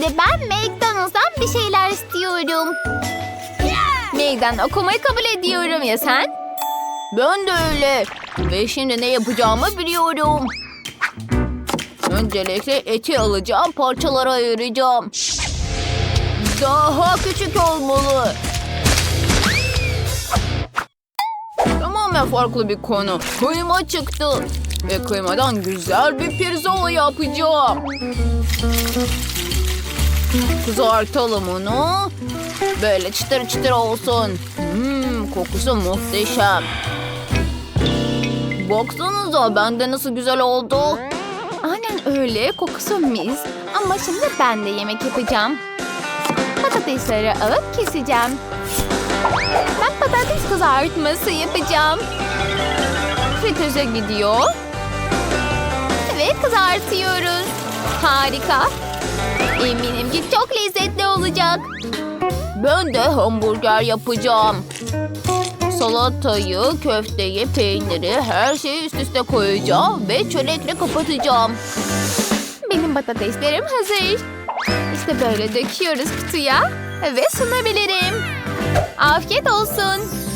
Şimdi ben McDonald's'dan bir şeyler istiyorum. Meydan okumayı kabul ediyorum ya sen? Ben de öyle. Ve şimdi ne yapacağımı biliyorum. Öncelikle eti alacağım, parçalara ayıracağım. Daha küçük olmalı. Tamamen farklı bir konu. Kıyma çıktı. Ve kıymadan güzel bir pirzola yapacağım. Kızartalım onu. Böyle çıtır çıtır olsun. Hmm, kokusu muhteşem. Baksanıza bende nasıl güzel oldu. Aynen öyle. Kokusu mis. Ama şimdi ben de yemek yapacağım. Patatesleri alıp keseceğim. Ben patates kızartması yapacağım. Fritöze gidiyor. Ve kızartıyoruz. Harika. Eminim ki çok lezzetli olacak. Ben de hamburger yapacağım. Salatayı, köfteyi, peyniri, her şeyi üst üste koyacağım ve çörekle kapatacağım. Benim patateslerim hazır. İşte böyle döküyoruz kutuya ve sunabilirim. Afiyet olsun.